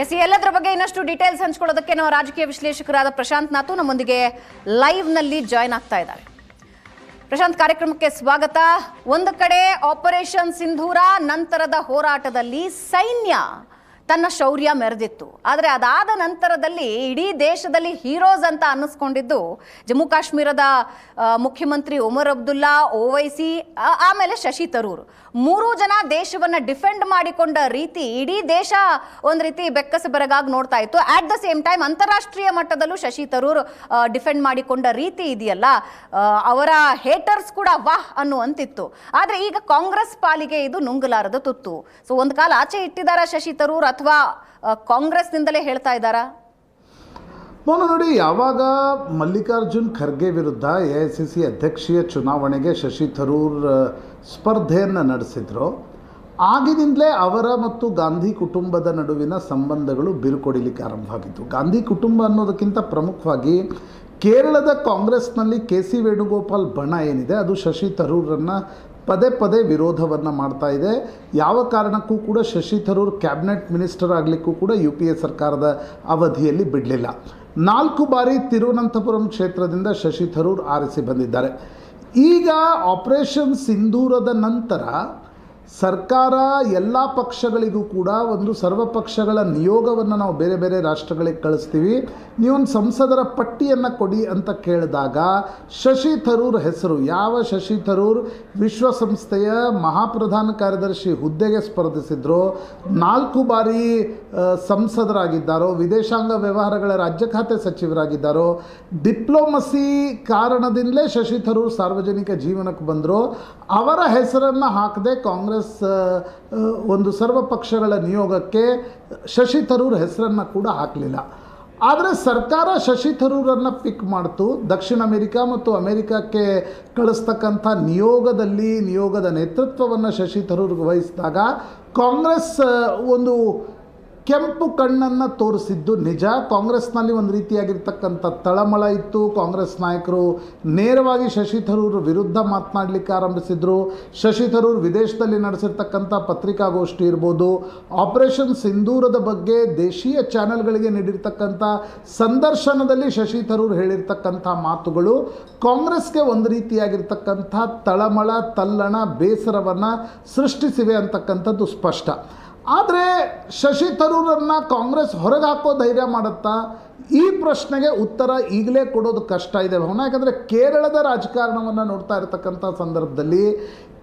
S ಎಲ್ಲದರ ಬಗ್ಗೆ ಇನ್ನಷ್ಟು ಡೀಟೇಲ್ಸ್ ಹಂಚ್ಕೊಳ್ಳೋದಕ್ಕೆ ನಾವು ರಾಜಕೀಯ ವಿಶ್ಲೇಷಕರಾದ ಪ್ರಶಾಂತ್ ನಾಥು ನಮ್ಮೊಂದಿಗೆ ಲೈವ್ನಲ್ಲಿ ಜಾಯ್ನ್ ಆಗ್ತಾ ಇದ್ದಾರೆ. ಪ್ರಶಾಂತ್, ಕಾರ್ಯಕ್ರಮಕ್ಕೆ ಸ್ವಾಗತ. ಒಂದು ಕಡೆ ಆಪರೇಷನ್ ಸಿಂಧೂರ ನಂತರದ ಹೋರಾಟದಲ್ಲಿ ಸೈನ್ಯ ತನ್ನ ಶೌರ್ಯ ಮೆರೆದಿತ್ತು. ಆದರೆ ಅದಾದ ನಂತರದಲ್ಲಿ ಇಡೀ ದೇಶದಲ್ಲಿ ಹೀರೋಸ್ ಅಂತ ಅನ್ನಿಸ್ಕೊಂಡಿದ್ದು ಜಮ್ಮು ಕಾಶ್ಮೀರದ ಮುಖ್ಯಮಂತ್ರಿ ಒಮರ್ ಅಬ್ದುಲ್ಲಾ, ಓವೈಸಿ ಆಮೇಲೆ ಶಶಿ ತರೂರ್. ಮೂರೂ ಜನ ದೇಶವನ್ನ ಡಿಫೆಂಡ್ ಮಾಡಿಕೊಂಡ ರೀತಿ ಇಡೀ ದೇಶ ಒಂದು ರೀತಿ ಬೆಕ್ಕಸ ಬೆರಗಾಗಿ ನೋಡ್ತಾ ಇತ್ತು. ಆಟ್ ದ ಸೇಮ್ ಟೈಮ್ ಅಂತಾರಾಷ್ಟ್ರೀಯ ಮಟ್ಟದಲ್ಲೂ ಶಶಿ ತರೂರ್ ಡಿಫೆಂಡ್ ಮಾಡಿಕೊಂಡ ರೀತಿ ಇದೆಯಲ್ಲ ಅವರ ಹೇಟರ್ಸ್ ಕೂಡ ವಾಹ್ ಅನ್ನುವಂತಿತ್ತು. ಆದರೆ ಈಗ ಕಾಂಗ್ರೆಸ್ ಪಾಲಿಗೆ ಇದು ನುಂಗಲಾರದ ತುತ್ತು. ಸೊ ಒಂದು ಕಾಲ ಆಚೆ ಇಟ್ಟಿದ್ದಾರೆ ಶಶಿ ತರೂರ್ ಕಾಂಗ್ರೆಸ್ನಿಂದಲೇ ಹೇಳ್ತಾ ಇದ್ದಾರಾ? ಮೋನ ನೋಡಿ, ಯಾವಾಗ ಮಲ್ಲಿಕಾರ್ಜುನ್ ಖರ್ಗೆ ವಿರುದ್ಧ ಎ ಐ ಸಿ ಸಿ ಅಧ್ಯಕ್ಷೀಯ ಚುನಾವಣೆಗೆ ಶಶಿ ಥರೂರ್ ಸ್ಪರ್ಧೆಯನ್ನು ನಡೆಸಿದ್ರು, ಆಗಿನಿಂದಲೇ ಅವರ ಮತ್ತು ಗಾಂಧಿ ಕುಟುಂಬದ ನಡುವಿನ ಸಂಬಂಧಗಳು ಬಿರುಕೊಡಿಲಿಕ್ಕೆ ಆರಂಭ ಆಗಿತ್ತು. ಗಾಂಧಿ ಕುಟುಂಬ ಅನ್ನೋದಕ್ಕಿಂತ ಪ್ರಮುಖವಾಗಿ ಕೇರಳದ ಕಾಂಗ್ರೆಸ್ನಲ್ಲಿ ಕೆ ಸಿ ವೇಣುಗೋಪಾಲ್ ಬಣ ಏನಿದೆ, ಅದು ಶಶಿ ತರೂರನ್ನು ಪದೇ ಪದೇ ವಿರೋಧವನ್ನು ಮಾಡ್ತಾ ಇದೆ. ಯಾವ ಕಾರಣಕ್ಕೂ ಕೂಡ ಶಶಿ ಥರೂರ್ ಕ್ಯಾಬಿನೆಟ್ ಮಿನಿಸ್ಟರ್ ಆಗಲಿಕ್ಕೂ ಕೂಡ ಯು ಪಿ ಎ ಸರ್ಕಾರದ ಅವಧಿಯಲ್ಲಿ ಬಿಡಲಿಲ್ಲ. ನಾಲ್ಕು ಬಾರಿ ತಿರುವನಂತಪುರಂ ಕ್ಷೇತ್ರದಿಂದ ಶಶಿ ಥರೂರ್ ಆರಿಸಿ ಬಂದಿದ್ದಾರೆ. ಈಗ ಆಪರೇಷನ್ ಸಿಂಧೂರದ ನಂತರ ಸರ್ಕಾರ ಎಲ್ಲ ಪಕ್ಷಗಳಿಗೂ ಕೂಡ ಒಂದು ಸರ್ವಪಕ್ಷಗಳ ನಿಯೋಗವನ್ನು ನಾವು ಬೇರೆ ಬೇರೆ ರಾಷ್ಟ್ರಗಳಿಗೆ ಕಳಿಸ್ತೀವಿ. ನೀವೊಂದು ಸಂಸದರ ಪಟ್ಟಿಯನ್ನು ಕೊಡಿ ಅಂತ ಕೇಳಿದಾಗ ಶಶಿ ಥರೂರ್ ಹೆಸರು, ಯಾವ ಶಶಿ ಥರೂರ್ ವಿಶ್ವಸಂಸ್ಥೆಯ ಮಹಾಪ್ರಧಾನ ಕಾರ್ಯದರ್ಶಿ ಹುದ್ದೆಗೆ ಸ್ಪರ್ಧಿಸಿದ್ರು. ನಾಲ್ಕು ಬಾರಿ ಸಂಸದರಾಗಿದ್ದಾರೋ, ವಿದೇಶಾಂಗ ವ್ಯವಹಾರಗಳ ರಾಜ್ಯ ಖಾತೆ ಸಚಿವರಾಗಿದ್ದಾರೋ, ಡಿಪ್ಲೊಮಸಿ ಕಾರಣದಿಂದಲೇ ಶಶಿ ಥರೂರ್ ಸಾರ್ವಜನಿಕ ಜೀವನಕ್ಕೆ ಬಂದರು. ಅವರ ಹೆಸರನ್ನು ಹಾಕದೆ ಕಾಂಗ್ರೆಸ್ ಆ, ಒಂದು ಸರ್ವ ಪಕ್ಷಗಳ ನಿಯೋಗಕ್ಕೆ ಶಶಿ ತರೂರ್ ಹೆಸರನ್ನು ಕೂಡ ಹಾಕಲಿಲ್ಲ. ಆದರೆ ಸರ್ಕಾರ ಶಶಿ ತರೂರನ್ನು ಪಿಕ್ ಮಾಡ್ತು. ದಕ್ಷಿಣ ಅಮೆರಿಕಾ ಮತ್ತು ಅಮೆರಿಕಕ್ಕೆ ಕಳಿಸ್ತಕ್ಕಂಥ ನಿಯೋಗದಲ್ಲಿ ನಿಯೋಗದ ನೇತೃತ್ವವನ್ನು ಶಶಿ ತರೂರ್ಗೆ ವಹಿಸಿದಾಗ ಕಾಂಗ್ರೆಸ್ ಒಂದು ಕೆಂಪು ಕಣ್ಣನ್ನು ತೋರಿಸಿದ್ದು ನಿಜ. ಕಾಂಗ್ರೆಸ್ನಲ್ಲಿ ಒಂದು ರೀತಿಯಾಗಿರ್ತಕ್ಕಂಥ ತಳಮಳ ಇತ್ತು. ಕಾಂಗ್ರೆಸ್ ನಾಯಕರು ನೇರವಾಗಿ ಶಶಿ ಥರೂರ್ ವಿರುದ್ಧ ಮಾತನಾಡಲಿಕ್ಕೆ ಆರಂಭಿಸಿದರು. ಶಶಿ ಥರೂರ್ ವಿದೇಶದಲ್ಲಿ ನಡೆಸಿರ್ತಕ್ಕಂಥ ಪತ್ರಿಕಾಗೋಷ್ಠಿ ಇರ್ಬೋದು. ಆಪರೇಷನ್ ಸಿಂಧೂರದ ಬಗ್ಗೆ ದೇಶೀಯ ಚಾನೆಲ್ಗಳಿಗೆ ನೀಡಿರ್ತಕ್ಕಂಥ ಸಂದರ್ಶನದಲ್ಲಿ ಶಶಿ ಥರೂರ್ ಹೇಳಿರ್ತಕ್ಕಂಥ ಮಾತುಗಳು, ಕಾಂಗ್ರೆಸ್ಗೆ ಒಂದು ರೀತಿಯಾಗಿರ್ತಕ್ಕಂಥ ತಳಮಳ, ತಲ್ಲಣ, ಬೇಸರವನ್ನು ಸೃಷ್ಟಿಸಿವೆ ಅಂತಕ್ಕಂಥದ್ದು ಸ್ಪಷ್ಟ. ಆದರೆ ಶಶಿ ತರೂರನ್ನು ಕಾಂಗ್ರೆಸ್ ಹೊರಗೆ ಹಾಕೋ ಧೈರ್ಯ ಮಾಡುತ್ತಾ? ಈ ಪ್ರಶ್ನೆಗೆ ಉತ್ತರ ಈಗಲೇ ಕೊಡೋದು ಕಷ್ಟ ಇದೆ ಭವನ. ಯಾಕಂದರೆ ಕೇರಳದ ರಾಜಕಾರಣವನ್ನು ನೋಡ್ತಾ ಇರತಕ್ಕಂಥ ಸಂದರ್ಭದಲ್ಲಿ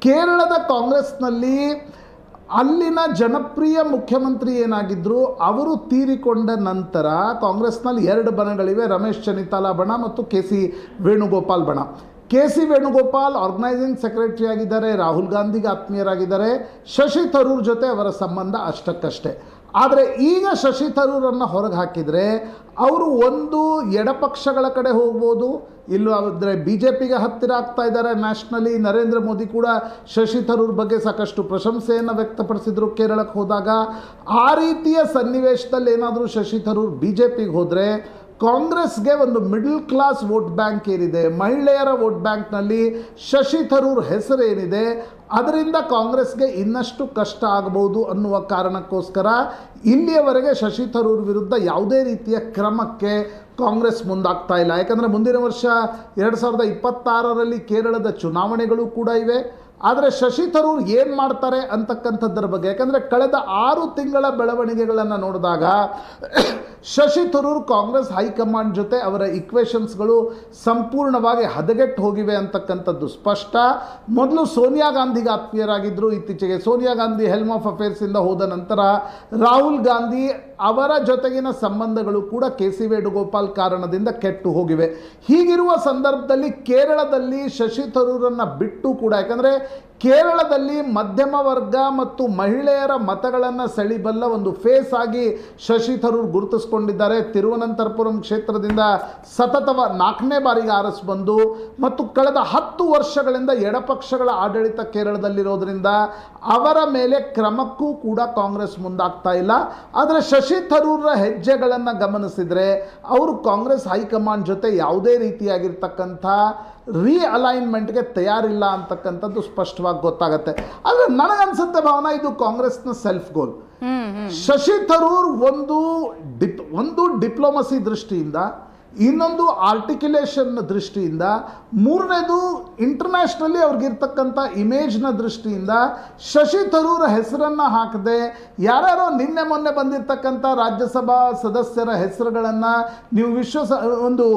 ಕೇರಳದ ಕಾಂಗ್ರೆಸ್ನಲ್ಲಿ ಅಲ್ಲಿನ ಜನಪ್ರಿಯ ಮುಖ್ಯಮಂತ್ರಿ ಏನಾಗಿದ್ದರು ಅವರು ತೀರಿಕೊಂಡ ನಂತರ ಕಾಂಗ್ರೆಸ್ನಲ್ಲಿ ಎರಡು ಬಣಗಳಿವೆ, ರಮೇಶ್, ಚನಿತಾಲ ಬಣ ಮತ್ತು ಕೆ ಸಿ ವೇಣುಗೋಪಾಲ್ ಬಣ. K C Venugopal organising secretary ಆಗಿದ್ದಾರೆ, ರಾಹುಲ್ ಗಾಂಧಿಗೆ ಆತ್ಮೀಯರಾಗಿದ್ದಾರೆ, ಶಶಿ ತರೂರ್ ಜೊತೆ ಅವರ ಸಂಬಂಧ ಅಷ್ಟಕ್ಕಷ್ಟೇ. ಆದರೆ ಈಗ ಶಶಿ ತರೂರನ್ನು ಹೊರಗೆ ಹಾಕಿದರೆ ಅವರು ಒಂದು ಎಡಪಕ್ಷಗಳ ಕಡೆ ಹೋಗ್ಬೋದು, ಇಲ್ಲೂ ಆದರೆ ಬಿ ಜೆ ಪಿಗೆ ಹತ್ತಿರ ಆಗ್ತಾ ಇದ್ದಾರೆ. ನ್ಯಾಷನಲಿ ನರೇಂದ್ರ ಮೋದಿ ಕೂಡ ಶಶಿ ತರೂರ್ ಬಗ್ಗೆ ಸಾಕಷ್ಟು ಪ್ರಶಂಸೆಯನ್ನು ವ್ಯಕ್ತಪಡಿಸಿದರು ಕೇರಳಕ್ಕೆ ಹೋದಾಗ. ಆ ರೀತಿಯ ಸನ್ನಿವೇಶದಲ್ಲಿ ಏನಾದರೂ ಶಶಿ ತರೂರ್ ಬಿ ಜೆ ಪಿಗೆ ಹೋದರೆ ಕಾಂಗ್ರೆಸ್ಗೆ ಒಂದು ಮಿಡಲ್ ಕ್ಲಾಸ್ ವೋಟ್ ಬ್ಯಾಂಕ್ ಏನಿದೆ, ಮಹಿಳೆಯರ ವೋಟ್ ಬ್ಯಾಂಕ್ನಲ್ಲಿ ಶಶಿ ತರೂರ್ ಹೆಸರೇನಿದೆ ಅದರಿಂದ ಕಾಂಗ್ರೆಸ್ಗೆ ಇನ್ನಷ್ಟು ಕಷ್ಟ ಆಗಬಹುದು ಅನ್ನುವ ಕಾರಣಕ್ಕೋಸ್ಕರ ಇಲ್ಲಿಯವರೆಗೆ ಶಶಿ ತರೂರ್ ವಿರುದ್ಧ ಯಾವುದೇ ರೀತಿಯ ಕ್ರಮಕ್ಕೆ ಕಾಂಗ್ರೆಸ್ ಮುಂದಾಗ್ತಾ ಇಲ್ಲ. ಯಾಕಂದರೆ ಮುಂದಿನ ವರ್ಷ ಎರಡು ಸಾವಿರದ ಇಪ್ಪತ್ತಾರರಲ್ಲಿ ಕೇರಳದ ಚುನಾವಣೆಗಳು ಕೂಡ ಇವೆ. ಆದರೆ ಶಶಿ ತರೂರ್ ಏನು ಮಾಡ್ತಾರೆ ಅಂತಕ್ಕಂಥದ್ದರ ಬಗ್ಗೆ, ಯಾಕಂದರೆ ಕಳೆದ ಆರು ತಿಂಗಳ ಬೆಳವಣಿಗೆಗಳನ್ನು ನೋಡಿದಾಗ ಶಶಿ ತರೂರ್ ಕಾಂಗ್ರೆಸ್ ಹೈಕಮಾಂಡ್ ಜೊತೆ ಅವರ ಇಕ್ವೇಷನ್ಸ್ಗಳು ಸಂಪೂರ್ಣವಾಗಿ ಹದಗೆಟ್ಟು ಹೋಗಿವೆ ಅಂತಕ್ಕಂಥದ್ದು ಸ್ಪಷ್ಟ. ಮೊದಲು ಸೋನಿಯಾ ಗಾಂಧಿಗೆ ಆತ್ಮೀಯರಾಗಿದ್ದರು ಇತ್ತೀಚೆಗೆ ಸೋನಿಯಾ ಗಾಂಧಿ ಹೆಲ್ಮ್ ಆಫ್ ಅಫೇರ್ಸಿಂದ ಹೋದ ನಂತರ ರಾಹುಲ್ ಗಾಂಧಿ ಅವರ ಜೊತೆಗಿನ ಸಂಬಂಧಗಳು ಕೂಡ ಕೆ ಸಿ ವೇಣುಗೋಪಾಲ್ ಕಾರಣದಿಂದ ಕೆಟ್ಟು ಹೋಗಿವೆ. ಹೀಗಿರುವ ಸಂದರ್ಭದಲ್ಲಿ ಕೇರಳದಲ್ಲಿ ಶಶಿ ತರೂರನ್ನು ಬಿಟ್ಟು ಕೂಡ, ಯಾಕಂದರೆ ಕೇರಳದಲ್ಲಿ ಮಧ್ಯಮ ವರ್ಗ ಮತ್ತು ಮಹಿಳೆಯರ ಮತಗಳನ್ನು ಸೆಳಿಬಲ್ಲ ಒಂದು ಫೇಸ್ ಆಗಿ ಶಶಿ ತರೂರ್ ಗುರುತಿಸ್ಕೊಂಡಿದ್ದಾರೆ. ತಿರುವನಂತಪುರಂ ಕ್ಷೇತ್ರದಿಂದ ಸತತವ ನಾಲ್ಕನೇ ಬಾರಿಗೆ ಆರಿಸ್ ಬಂದು ಮತ್ತು ಕಳೆದ ಹತ್ತು ವರ್ಷಗಳಿಂದ ಎಡಪಕ್ಷಗಳ ಆಡಳಿತ ಕೇರಳದಲ್ಲಿರೋದ್ರಿಂದ ಅವರ ಮೇಲೆ ಕ್ರಮಕ್ಕೂ ಕೂಡ ಕಾಂಗ್ರೆಸ್ ಮುಂದಾಗ್ತಾ ಇಲ್ಲ. ಆದರೆ ಶಶಿ ತರೂರ್ರ ಹೆಜ್ಜೆಗಳನ್ನು ಗಮನಿಸಿದರೆ ಅವರು ಕಾಂಗ್ರೆಸ್ ಹೈಕಮಾಂಡ್ ಜೊತೆ ಯಾವುದೇ ರೀತಿಯಾಗಿರ್ತಕ್ಕಂಥ ರೀಅಲೈನ್ಮೆಂಟ್ಗೆ ತಯಾರಿಲ್ಲ ಅಂತಕ್ಕಂಥದ್ದು ಸ್ಪಷ್ಟವಾಗಿ ಗೊತ್ತಾಗತ್ತೆ. ಆದರೆ ನನಗನ್ಸುತ್ತೆ ಭಾವನಾ ಇದು ಕಾಂಗ್ರೆಸ್ನ ಸೆಲ್ಫ್ ಗೋಲ್ ಶಶಿ ತರೂರ್ ಒಂದು ಡಿಪ್ ಒಂದು ಡಿಪ್ಲೊಮಸಿ ದೃಷ್ಟಿಯಿಂದ ಇನ್ನೊಂದು ಆರ್ಟಿಕ್ಯುಲೇಷನ್ ದೃಷ್ಟಿಯಿಂದ, ಮೂರನೇದು ಇಂಟರ್ನ್ಯಾಷನಲಿ ಅವ್ರಿಗಿರ್ತಕ್ಕಂಥ ಇಮೇಜ್ನ ದೃಷ್ಟಿಯಿಂದ ಶಶಿ ತರೂರ್ ಹೆಸರನ್ನು ಹಾಕದೆ, ಯಾರ್ಯಾರೋ ನಿನ್ನೆ ಮೊನ್ನೆ ಬಂದಿರತಕ್ಕಂಥ ರಾಜ್ಯಸಭಾ ಸದಸ್ಯರ ಹೆಸರುಗಳನ್ನು ನೀವು ವಿಶ್ವ ಒಂದು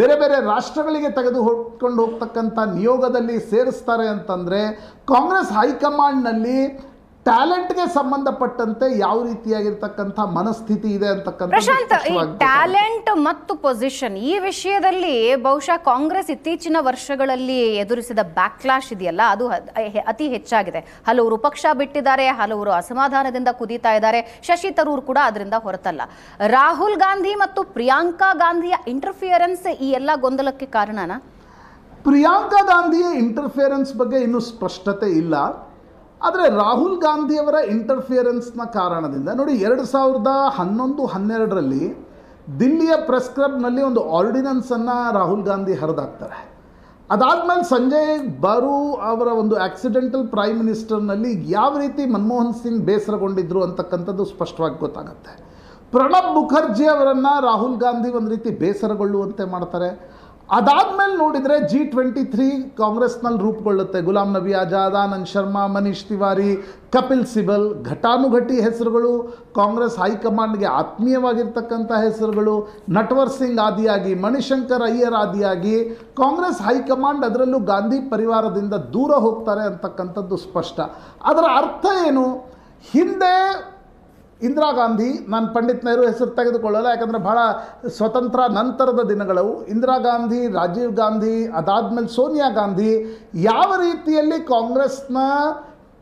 ಬೇರೆ ಬೇರೆ ರಾಷ್ಟ್ರಗಳಿಗೆ ತೆಗೆದು ಹೋಗ್ಕೊಂಡು ಹೋಗ್ತಕ್ಕಂಥ ನಿಯೋಗದಲ್ಲಿ ಸೇರಿಸ್ತಾರೆ ಅಂತಂದರೆ, ಕಾಂಗ್ರೆಸ್ ಹೈಕಮಾಂಡ್ನಲ್ಲಿ ಟ್ಯಾಲೆಂಟ್ಗೆ ಸಂಬಂಧಪಟ್ಟಂತೆ ಯಾವ ರೀತಿಯಾಗಿರ್ತಕ್ಕಂಥ ಮನಸ್ಥಿತಿ ಇದೆ ಅಂತಕ್ಕಂಥ ಪ್ರಶಾಂತ್ ಈ ಟ್ಯಾಲೆಂಟ್ ಮತ್ತು ಪೊಸಿಷನ್ ಈ ವಿಷಯದಲ್ಲಿ ಬಹುಶಃ ಕಾಂಗ್ರೆಸ್ ಇತ್ತೀಚಿನ ವರ್ಷಗಳಲ್ಲಿ ಎದುರಿಸಿದ ಬ್ಯಾಕ್ಲಾಶ್ ಇದೆಯಲ್ಲ ಅದು ಅತಿ ಹೆಚ್ಚಾಗಿದೆ. ಹಲವರು ಪಕ್ಷ ಬಿಟ್ಟಿದ್ದಾರೆ ಹಲವರು ಅಸಮಾಧಾನದಿಂದ ಕುದೀತಾ ಇದ್ದಾರೆ. ಶಶಿ ತರೂರ್ ಕೂಡ ಅದರಿಂದ ಹೊರತಲ್ಲ. ರಾಹುಲ್ ಗಾಂಧಿ ಮತ್ತು ಪ್ರಿಯಾಂಕಾ ಗಾಂಧಿಯ ಇಂಟರ್ಫಿಯರೆನ್ಸ್ ಈ ಎಲ್ಲ ಗೊಂದಲಕ್ಕೆ ಕಾರಣನಾ? ಪ್ರಿಯಾಂಕಾ ಗಾಂಧಿಯ ಇಂಟರ್ಫಿಯರೆನ್ಸ್ ಬಗ್ಗೆ ಇನ್ನೂ ಸ್ಪಷ್ಟತೆ ಇಲ್ಲ. ಆದರೆ ರಾಹುಲ್ ಗಾಂಧಿಯವರ ಇಂಟರ್ಫಿಯರೆನ್ಸ್ನ ಕಾರಣದಿಂದ, ನೋಡಿ ಎರಡು ಸಾವಿರದ ಹನ್ನೊಂದು, ಹನ್ನೆರಡರಲ್ಲಿ ದಿಲ್ಲಿಯ ಪ್ರೆಸ್ ಕ್ಲಬ್ನಲ್ಲಿ ಒಂದು ಆರ್ಡಿನೆನ್ಸನ್ನು ರಾಹುಲ್ ಗಾಂಧಿ ಹರಿದಾಕ್ತಾರೆ. ಅದಾದಮೇಲೆ ಸಂಜಯ್ ಬರು ಅವರ ಒಂದು ಆಕ್ಸಿಡೆಂಟಲ್ ಪ್ರೈಮ್ ಮಿನಿಸ್ಟರ್ನಲ್ಲಿ ಯಾವ ರೀತಿ ಮನಮೋಹನ್ ಸಿಂಗ್ ಬೇಸರಗೊಂಡಿದ್ರು ಅಂತಕ್ಕಂಥದ್ದು ಸ್ಪಷ್ಟವಾಗಿ ಗೊತ್ತಾಗುತ್ತೆ. ಪ್ರಣಬ್ ಮುಖರ್ಜಿ ಅವರನ್ನು ರಾಹುಲ್ ಗಾಂಧಿ ಒಂದು ರೀತಿ ಬೇಸರಗೊಳ್ಳುವಂತೆ ಮಾಡ್ತಾರೆ. ಅದಾದ್ಮೇಲೆ ನೋಡಿದರೆ ಜಿ ಟ್ವೆಂಟಿ ತ್ರೀ ಕಾಂಗ್ರೆಸ್ನಲ್ಲಿ ರೂಪುಗೊಳ್ಳುತ್ತೆ. ಗುಲಾಂ ನಬಿ ಆಜಾದ್, ಆನಂದ್ ಶರ್ಮಾ, ಮನೀಶ್ ತಿವಾರಿ, ಕಪಿಲ್ ಸಿಬಲ್, ಘಟಾನುಘಟಿ ಹೆಸರುಗಳು, ಕಾಂಗ್ರೆಸ್ ಹೈಕಮಾಂಡ್ಗೆ ಆತ್ಮೀಯವಾಗಿರ್ತಕ್ಕಂಥ ಹೆಸರುಗಳು, ನಟ್ವರ್ ಸಿಂಗ್ ಆದಿಯಾಗಿ, ಮಣಿಶಂಕರ್ ಅಯ್ಯರ್ ಆದಿಯಾಗಿ, ಕಾಂಗ್ರೆಸ್ ಹೈಕಮಾಂಡ್ ಅದರಲ್ಲೂ ಗಾಂಧಿ ಪರಿವಾರದಿಂದ ದೂರ ಹೋಗ್ತಾರೆ ಅಂತಕ್ಕಂಥದ್ದು ಸ್ಪಷ್ಟ. ಅದರ ಅರ್ಥ ಏನು? ಹಿಂದೆ ಇಂದಿರಾ ಗಾಂಧಿ, ನಾನು ಪಂಡಿತ್ ನೆಹರು ಹೆಸರು ತೆಗೆದುಕೊಳ್ಳಲ್ಲ, ಯಾಕಂದರೆ ಭಾಳ ಸ್ವತಂತ್ರ ನಂತರದ ದಿನಗಳವು. ಇಂದಿರಾ ಗಾಂಧಿ, ರಾಜೀವ್ ಗಾಂಧಿ, ಅದಾದಮೇಲೆ ಸೋನಿಯಾ ಗಾಂಧಿ, ಯಾವ ರೀತಿಯಲ್ಲಿ ಕಾಂಗ್ರೆಸ್ನ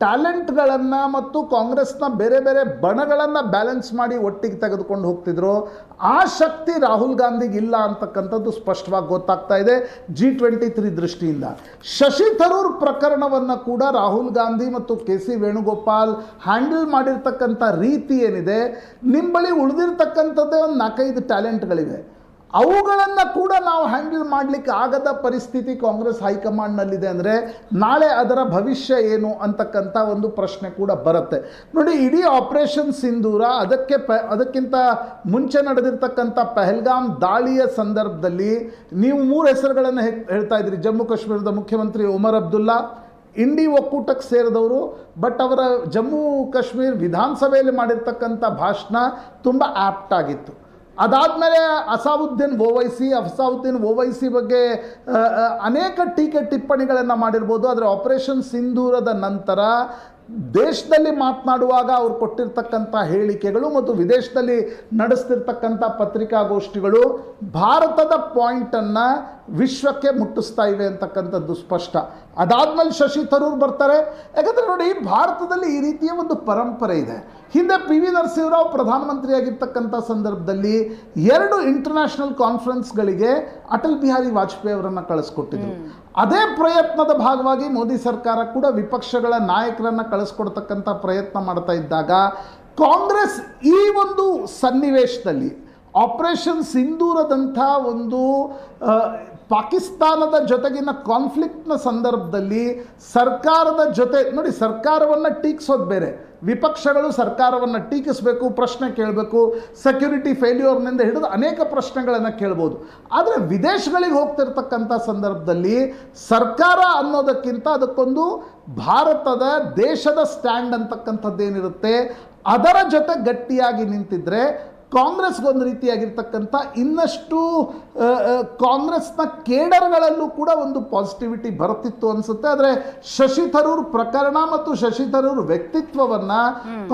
ಟ್ಯಾಲೆಂಟ್ಗಳನ್ನು ಮತ್ತು ಕಾಂಗ್ರೆಸ್ನ ಬೇರೆ ಬೇರೆ ಬಣಗಳನ್ನು ಬ್ಯಾಲೆನ್ಸ್ ಮಾಡಿ ಒಟ್ಟಿಗೆ ತೆಗೆದುಕೊಂಡು ಹೋಗ್ತಿದ್ರು. ಆ ಶಕ್ತಿ ರಾಹುಲ್ ಗಾಂಧಿಗೆ ಇಲ್ಲ ಅಂತಕ್ಕಂಥದ್ದು ಸ್ಪಷ್ಟವಾಗಿ ಗೊತ್ತಾಗ್ತಾ ಇದೆ. ಜಿ ಟ್ವೆಂಟಿ ತ್ರೀ ದೃಷ್ಟಿಯಿಂದ. ಶಶಿ ಥರೂರ್ ಪ್ರಕರಣವನ್ನು ಕೂಡ ರಾಹುಲ್ ಗಾಂಧಿ ಮತ್ತು ಕೆ ಸಿ ವೇಣುಗೋಪಾಲ್ ಹ್ಯಾಂಡಲ್ ಮಾಡಿರ್ತಕ್ಕಂಥ ರೀತಿ ಏನಿದೆ? ನಿಮ್ಮ ಬಳಿ ಉಳಿದಿರ್ತಕ್ಕಂಥದ್ದೇ ಒಂದು ನಾಲ್ಕೈದು ಟ್ಯಾಲೆಂಟ್ಗಳಿವೆ ಅವುಗಳನ್ನು ಕೂಡ ನಾವು ಹ್ಯಾಂಡಲ್ ಮಾಡಲಿಕ್ಕೆ ಆಗದ ಪರಿಸ್ಥಿತಿ ಕಾಂಗ್ರೆಸ್ ಹೈಕಮಾಂಡ್ನಲ್ಲಿದೆ ಅಂದರೆ ನಾಳೆ ಅದರ ಭವಿಷ್ಯ ಏನು ಅಂತಕ್ಕಂಥ ಒಂದು ಪ್ರಶ್ನೆ ಕೂಡ ಬರುತ್ತೆ. ನೋಡಿ, ಇಡೀ ಆಪರೇಷನ್ ಸಿಂಧೂರ ಅದಕ್ಕೆ ಪ, ಅದಕ್ಕಿಂತ ಮುಂಚೆ ನಡೆದಿರ್ತಕ್ಕಂಥ ಪೆಹಲ್ಗಾಮ್ ದಾಳಿಯ ಸಂದರ್ಭದಲ್ಲಿ ನೀವು ಮೂರು ಹೆಸರುಗಳನ್ನು ಹೇಳ್ತಾ ಇದ್ದೀರಿ ಜಮ್ಮು ಕಾಶ್ಮೀರದ ಮುಖ್ಯಮಂತ್ರಿ ಉಮರ್ ಅಬ್ದುಲ್ಲಾ, ಇಂಡಿ ಒಕ್ಕೂಟಕ್ಕೆ ಸೇರಿದವರು, ಬಟ್ ಅವರ ಜಮ್ಮು ಕಾಶ್ಮೀರ್ ವಿಧಾನಸಭೆಯಲ್ಲಿ ಮಾಡಿರ್ತಕ್ಕಂಥ ಭಾಷಣ ತುಂಬ ಆಪ್ಟ್ ಆಗಿತ್ತು. ಅದಾದಮೇಲೆ ಅಸಾವುದ್ದೀನ್ ಓವೈಸಿ ಅಸಾವುದ್ದೀನ್ ಓವೈಸಿ ಬಗ್ಗೆ ಅನೇಕ ಟೀಕೆ ಟಿಪ್ಪಣಿಗಳನ್ನು ಮಾಡಿರ್ಬೋದು. ಆದರೆ ಆಪರೇಷನ್ ಸಿಂಧೂರದ ನಂತರ ದೇಶದಲ್ಲಿ ಮಾತನಾಡುವಾಗ ಅವ್ರು ಕೊಟ್ಟಿರ್ತಕ್ಕಂಥ ಹೇಳಿಕೆಗಳು ಮತ್ತು ವಿದೇಶದಲ್ಲಿ ನಡೆಸ್ತಿರ್ತಕ್ಕಂಥ ಪತ್ರಿಕಾಗೋಷ್ಠಿಗಳು ಭಾರತದ ಪಾಯಿಂಟನ್ನು ವಿಶ್ವಕ್ಕೆ ಮುಟ್ಟಿಸ್ತಾ ಇವೆ ಅಂತಕ್ಕಂಥದ್ದು ಸ್ಪಷ್ಟ. ಅದಾದ್ಮೇಲೆ ಶಶಿ ತರೂರ್ ಬರ್ತಾರೆ. ಯಾಕಂದರೆ ನೋಡಿ ಭಾರತದಲ್ಲಿ ಈ ರೀತಿಯ ಒಂದು ಪರಂಪರೆ ಇದೆ. ಹಿಂದೆ ಪಿ ವಿ ನರಸಿಂಹರಾವ್ ಪ್ರಧಾನಮಂತ್ರಿಯಾಗಿರ್ತಕ್ಕಂಥ ಸಂದರ್ಭದಲ್ಲಿ ಎರಡು ಇಂಟರ್ನ್ಯಾಷನಲ್ ಕಾನ್ಫರೆನ್ಸ್ಗಳಿಗೆ ಅಟಲ್ ಬಿಹಾರಿ ವಾಜಪೇಯಿ ಅವರನ್ನು ಕಳಿಸ್ಕೊಟ್ಟಿದ್ರು. ಅದೇ ಪ್ರಯತ್ನದ ಭಾಗವಾಗಿ ಮೋದಿ ಸರ್ಕಾರ ಕೂಡ ವಿಪಕ್ಷಗಳ ನಾಯಕರನ್ನ ಕಳಿಸ್ಕೊಡ್ತಕ್ಕಂಥ ಪ್ರಯತ್ನ ಮಾಡ್ತಾ ಇದ್ದಾಗ ಕಾಂಗ್ರೆಸ್ ಈ ಒಂದು ಸನ್ನಿವೇಶದಲ್ಲಿ ಆಪರೇಷನ್ ಸಿಂಧೂರದಂಥ ಒಂದು ಪಾಕಿಸ್ತಾನದ ಜೊತೆಗಿನ ಕಾನ್ಫ್ಲಿಕ್ಟ್ನ ಸಂದರ್ಭದಲ್ಲಿ ಸರ್ಕಾರದ ಜೊತೆ, ನೋಡಿ ಸರ್ಕಾರವನ್ನು ಟೀಕಿಸೋದು ಬೇರೆ. ವಿಪಕ್ಷಗಳು ಸರ್ಕಾರವನ್ನು ಟೀಕಿಸಬೇಕು, ಪ್ರಶ್ನೆ ಕೇಳಬೇಕು ಸೆಕ್ಯೂರಿಟಿ ಫೇಲ್ಯೂರ್ನಿಂದ ಹಿಡಿದು ಅನೇಕ ಪ್ರಶ್ನೆಗಳನ್ನು ಕೇಳ್ಬೋದು. ಆದರೆ ವಿದೇಶಗಳಿಗೆ ಹೋಗ್ತಿರ್ತಕ್ಕಂಥ ಸಂದರ್ಭದಲ್ಲಿ ಸರ್ಕಾರ ಅನ್ನೋದಕ್ಕಿಂತ ಅದಕ್ಕೊಂದು ಭಾರತದ ದೇಶದ ಸ್ಟ್ಯಾಂಡ್ ಅಂತಕ್ಕಂಥದ್ದೇನಿರುತ್ತೆ, ಅದರ ಜೊತೆ ಗಟ್ಟಿಯಾಗಿ ನಿಂತಿದ್ರೆ ಕಾಂಗ್ರೆಸ್ಗೊಂದು ರೀತಿಯಾಗಿರ್ತಕ್ಕಂಥ ಇನ್ನಷ್ಟು ಕಾಂಗ್ರೆಸ್ನ ಕೇಡರ್ಗಳಲ್ಲೂ ಕೂಡ ಒಂದು ಪಾಸಿಟಿವಿಟಿ ಬರುತ್ತಿತ್ತು ಅನಿಸುತ್ತೆ ಆದರೆ ಶಶಿ ತರೂರ್ ಪ್ರಕರಣ ಮತ್ತು ಶಶಿ ತರೂರ್ ವ್ಯಕ್ತಿತ್ವವನ್ನು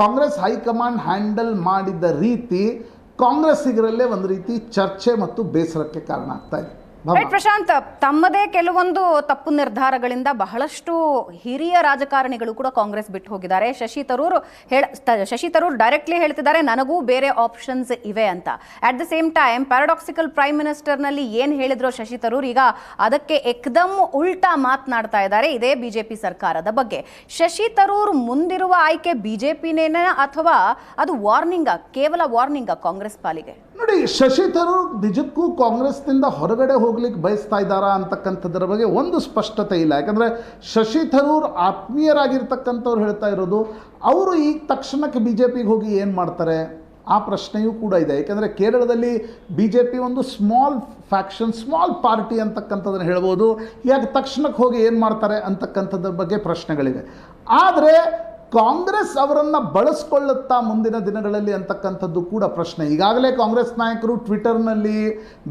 ಕಾಂಗ್ರೆಸ್ ಹೈಕಮಾಂಡ್ ಹ್ಯಾಂಡಲ್ ಮಾಡಿದ ರೀತಿ ಕಾಂಗ್ರೆಸ್ಸಿಗರಲ್ಲೇ ಒಂದು ರೀತಿ ಚರ್ಚೆ ಮತ್ತು ಬೇಸರಕ್ಕೆ ಕಾರಣ ಆಗ್ತಾ ಇದೆ. ಪ್ರಶಾಂತ್, ತಮ್ಮದೇ ಕೆಲವೊಂದು ತಪ್ಪು ನಿರ್ಧಾರಗಳಿಂದ ಬಹಳಷ್ಟು ಹಿರಿಯ ರಾಜಕಾರಣಿಗಳು ಕೂಡ ಕಾಂಗ್ರೆಸ್ ಬಿಟ್ಟು ಹೋಗಿದ್ದಾರೆ. ಶಶಿ ತರೂರ್ ಹೇಳ ಶಶಿ ತರೂರ್ ಡೈರೆಕ್ಟ್ಲಿ ಹೇಳ್ತಿದ್ದಾರೆ, ನನಗೂ ಬೇರೆ ಆಪ್ಷನ್ಸ್ ಇವೆ ಅಂತ. At the same time paradoxical prime ಮಿನಿಸ್ಟರ್ನಲ್ಲಿ ಏನು ಹೇಳಿದ್ರು ಶಶಿ ತರೂರ್? ಈಗ ಅದಕ್ಕೆ ಎಕ್ದಮ್ ಉಲ್ಟಾ ಮಾತನಾಡ್ತಾ ಇದ್ದಾರೆ ಇದೇ ಬಿಜೆಪಿ ಸರ್ಕಾರದ ಬಗ್ಗೆ. ಶಶಿ ತರೂರ್ ಮುಂದಿರುವ ಆಯ್ಕೆ ಬಿಜೆಪಿನೇನ ಅಥವಾ ಅದು ವಾರ್ನಿಂಗ ಕೇವಲ ವಾರ್ನಿಂಗ ಕಾಂಗ್ರೆಸ್ ಪಾಲಿಗೆ? ನೋಡಿ, ಶಶಿ ತರೂರ್ ನಿಜಕ್ಕೂ ಕಾಂಗ್ರೆಸ್ನಿಂದ ಹೊರಗಡೆ ಹೋಗ್ಲಿಕ್ಕೆ ಬಯಸ್ತಾ ಇದ್ದಾರಾ ಅಂತಕ್ಕಂಥದ್ರ ಬಗ್ಗೆ ಒಂದು ಸ್ಪಷ್ಟತೆ ಇಲ್ಲ. ಯಾಕಂದರೆ ಶಶಿ ತರೂರ್ ಆತ್ಮೀಯರಾಗಿರ್ತಕ್ಕಂಥವ್ರು ಹೇಳ್ತಾ ಇರೋದು, ಅವರು ಈಗ ತಕ್ಷಣಕ್ಕೆ ಬಿ ಜೆ ಪಿಗೆ ಹೋಗಿ ಏನು ಮಾಡ್ತಾರೆ? ಆ ಪ್ರಶ್ನೆಯೂ ಕೂಡ ಇದೆ. ಯಾಕಂದರೆ ಕೇರಳದಲ್ಲಿ ಬಿ ಜೆ ಪಿ ಒಂದು ಸ್ಮಾಲ್ ಫ್ಯಾಕ್ಷನ್, ಸ್ಮಾಲ್ ಪಾರ್ಟಿ ಅಂತಕ್ಕಂಥದ್ದನ್ನು ಹೇಳ್ಬೋದು. ಯಾಕೆ ತಕ್ಷಣಕ್ಕೆ ಹೋಗಿ ಏನು ಮಾಡ್ತಾರೆ ಅಂತಕ್ಕಂಥದ್ರ ಬಗ್ಗೆ ಪ್ರಶ್ನೆಗಳಿವೆ. ಆದರೆ ಕಾಂಗ್ರೆಸ್ ಅವರನ್ನು ಬಳಸ್ಕೊಳ್ಳುತ್ತಾ ಮುಂದಿನ ದಿನಗಳಲ್ಲಿ ಅಂತಕ್ಕಂಥದ್ದು ಕೂಡ ಪ್ರಶ್ನೆ. ಈಗಾಗಲೇ ಕಾಂಗ್ರೆಸ್ ನಾಯಕರು ಟ್ವಿಟರ್ನಲ್ಲಿ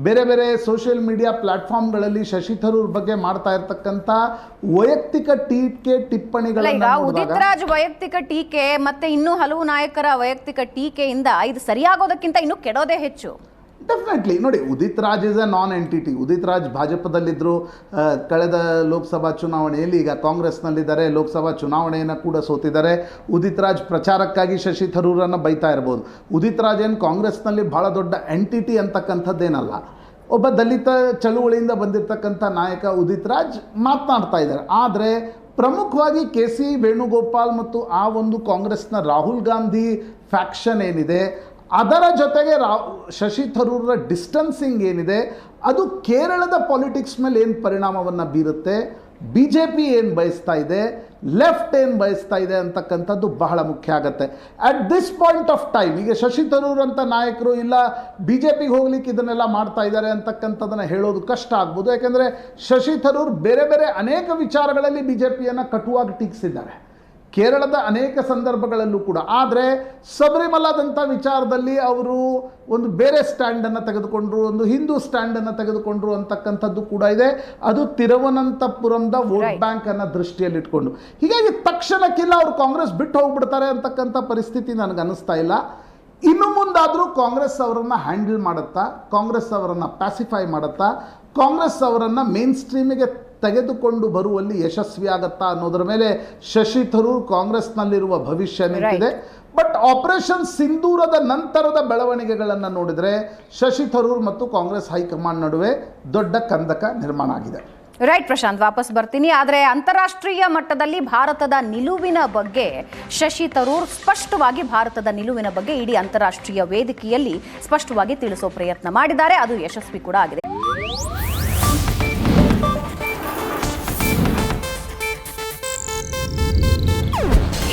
ಬೇರೆ ಬೇರೆ ಸೋಷಿಯಲ್ ಮೀಡಿಯಾ ಪ್ಲಾಟ್ಫಾರ್ಮ್ಗಳಲ್ಲಿ ಶಶಿ ಥರೂರ್ ಬಗ್ಗೆ ಮಾಡ್ತಾ ಇರ್ತಕ್ಕಂಥ ವೈಯಕ್ತಿಕ ಟೀಕೆ ಟಿಪ್ಪಣಿಗಳು ವೈಯಕ್ತಿಕ ಟೀಕೆ ಮತ್ತೆ ಇನ್ನೂ ಹಲವು ನಾಯಕರ ವೈಯಕ್ತಿಕ ಟೀಕೆಯಿಂದ ಇದು ಸರಿಯಾಗೋದಕ್ಕಿಂತ ಇನ್ನೂ ಕೆಡೋದೇ ಹೆಚ್ಚು. ಡೆಫಿನೆಟ್ಲಿ ನೋಡಿ, Udit Raj is a non entity Udit Raj ಭಾಜಪದಲ್ಲಿದ್ದರು ಕಳೆದ ಲೋಕಸಭಾ ಚುನಾವಣೆಯಲ್ಲಿ ಈಗ ಕಾಂಗ್ರೆಸ್ನಲ್ಲಿದ್ದಾರೆ, ಲೋಕಸಭಾ ಚುನಾವಣೆಯನ್ನು ಕೂಡ ಸೋತಿದ್ದಾರೆ. ಉದಿತ್ ರಾಜ್ ಪ್ರಚಾರಕ್ಕಾಗಿ ಶಶಿ ಥರೂರನ್ನು ಬೈತಾ ಇರ್ಬೋದು. ಉದಿತ್ ರಾಜ್ ಏನು ಕಾಂಗ್ರೆಸ್ನಲ್ಲಿ ಭಾಳ ದೊಡ್ಡ ಎಂಟಿಟಿ ಅಂತಕ್ಕಂಥದ್ದೇನಲ್ಲ, ಒಬ್ಬ ದಲಿತ ಚಳುವಳಿಯಿಂದ ಬಂದಿರತಕ್ಕಂಥ ನಾಯಕ ಉದಿತ್ ರಾಜ್ ಮಾತನಾಡ್ತಾ ಇದ್ದಾರೆ. ಆದರೆ, ಪ್ರಮುಖವಾಗಿ ಕೆ ಸಿ ವೇಣುಗೋಪಾಲ್ ಮತ್ತು ಆ ಒಂದು ಕಾಂಗ್ರೆಸ್ನ ರಾಹುಲ್ ಗಾಂಧಿ ಫ್ಯಾಕ್ಷನ್ ಏನಿದೆ ಅದರ ಜೊತೆಗೆ ರಾ ಶಶಿ ಥರೂರ್ರ ಡಿಸ್ಟನ್ಸಿಂಗ್ ಏನಿದೆ, ಅದು ಕೇರಳದ ಪಾಲಿಟಿಕ್ಸ್ ಮೇಲೆ ಏನು ಪರಿಣಾಮವನ್ನು ಬೀರುತ್ತೆ ಬಿ ಜೆ ಪಿ ಏನು ಬಯಸ್ತಾ ಇದೆ ಲೆಫ್ಟ್ ಏನು ಬಯಸ್ತಾ ಇದೆ ಅಂತಕ್ಕಂಥದ್ದು ಬಹಳ ಮುಖ್ಯ ಆಗುತ್ತೆ. At this point of time ಈಗ ಶಶಿ ತರೂರ್ ಅಂತ ನಾಯಕರು ಇಲ್ಲ ಬಿ ಜೆ ಪಿಗೆ ಹೋಗ್ಲಿಕ್ಕೆ ಇದನ್ನೆಲ್ಲ ಮಾಡ್ತಾ ಇದ್ದಾರೆ ಅಂತಕ್ಕಂಥದ್ದನ್ನು ಹೇಳೋದು ಕಷ್ಟ ಆಗ್ಬೋದು. ಯಾಕೆಂದರೆ ಶಶಿ ತರೂರ್ ಬೇರೆ ಬೇರೆ ಅನೇಕ ವಿಚಾರಗಳಲ್ಲಿ ಬಿ ಜೆ ಪಿಯನ್ನು ಕಟುವಾಗಿ ಟೀಕಿಸಿದ್ದಾರೆ. ಕೇರಳದ ಅನೇಕ ಸಂದರ್ಭಗಳಲ್ಲೂ ಕೂಡ. ಆದರೆ ಶಬರಿಮಲಾದಂಥ ವಿಚಾರದಲ್ಲಿ ಅವರು ಒಂದು ಬೇರೆ ಸ್ಟ್ಯಾಂಡನ್ನು ತೆಗೆದುಕೊಂಡ್ರು ಒಂದು ಹಿಂದೂ ಸ್ಟ್ಯಾಂಡನ್ನು ತೆಗೆದುಕೊಂಡ್ರು ಅಂತಕ್ಕಂಥದ್ದು ಕೂಡ ಇದೆ. ಅದು ತಿರುವನಂತಪುರಂದ ವೋಟ್ Right. ದೃಷ್ಟಿಯಲ್ಲಿ ಇಟ್ಕೊಂಡು ಹೀಗಾಗಿ ತಕ್ಷಣಕ್ಕಿಲ್ಲ ಅವರು ಕಾಂಗ್ರೆಸ್ ಬಿಟ್ಟು ಹೋಗ್ಬಿಡ್ತಾರೆ ಅಂತಕ್ಕಂಥ ಪರಿಸ್ಥಿತಿ ನನಗೆ ಅನಿಸ್ತಾ ಇಲ್ಲ. ಇನ್ನು ಮುಂದಾದರೂ ಕಾಂಗ್ರೆಸ್ ಅವರನ್ನು ಹ್ಯಾಂಡಲ್ ಮಾಡುತ್ತಾ ಕಾಂಗ್ರೆಸ್ ಅವರನ್ನು ಪ್ಯಾಸಿಫೈ ಮಾಡುತ್ತಾ ಕಾಂಗ್ರೆಸ್ ಅವರನ್ನು ಮೇನ್ ಸ್ಟ್ರೀಮಿಗೆ ತೆಗೆದುಕೊಂಡು ಬರುವಲ್ಲಿ ಯಶಸ್ವಿ ಆಗತ್ತಾ ಅನ್ನೋದರ ಮೇಲೆ ಶಶಿ ಥರೂರ್ ಕಾಂಗ್ರೆಸ್ನಲ್ಲಿರುವ ಭವಿಷ್ಯ ನಿಂತಿದೆ. ಬಟ್ ಆಪರೇಷನ್ ಸಿಂಧೂರದ ನಂತರದ ಬೆಳವಣಿಗೆಗಳನ್ನು ನೋಡಿದರೆ ಶಶಿ ಥರೂರ್ ಮತ್ತು ಕಾಂಗ್ರೆಸ್ ಹೈಕಮಾಂಡ್ ನಡುವೆ ದೊಡ್ಡ ಕಂದಕ ನಿರ್ಮಾಣ ಆಗಿದೆ. ರೈಟ್ ಪ್ರಶಾಂತ್ ವಾಪಸ್ ಬರ್ತೀನಿ. ಆದರೆ ಅಂತಾರಾಷ್ಟ್ರೀಯ ಮಟ್ಟದಲ್ಲಿ ಭಾರತದ ನಿಲುವಿನ ಬಗ್ಗೆ ಶಶಿ ತರೂರ್ ಸ್ಪಷ್ಟವಾಗಿ ಭಾರತದ ನಿಲುವಿನ ಬಗ್ಗೆ ಇಡೀ ಅಂತಾರಾಷ್ಟ್ರೀಯ ವೇದಿಕೆಯಲ್ಲಿ ಸ್ಪಷ್ಟವಾಗಿ ತಿಳಿಸೋ ಪ್ರಯತ್ನ ಮಾಡಿದ್ದಾರೆ. ಅದು ಯಶಸ್ವಿ ಕೂಡ ಆಗಿದೆ.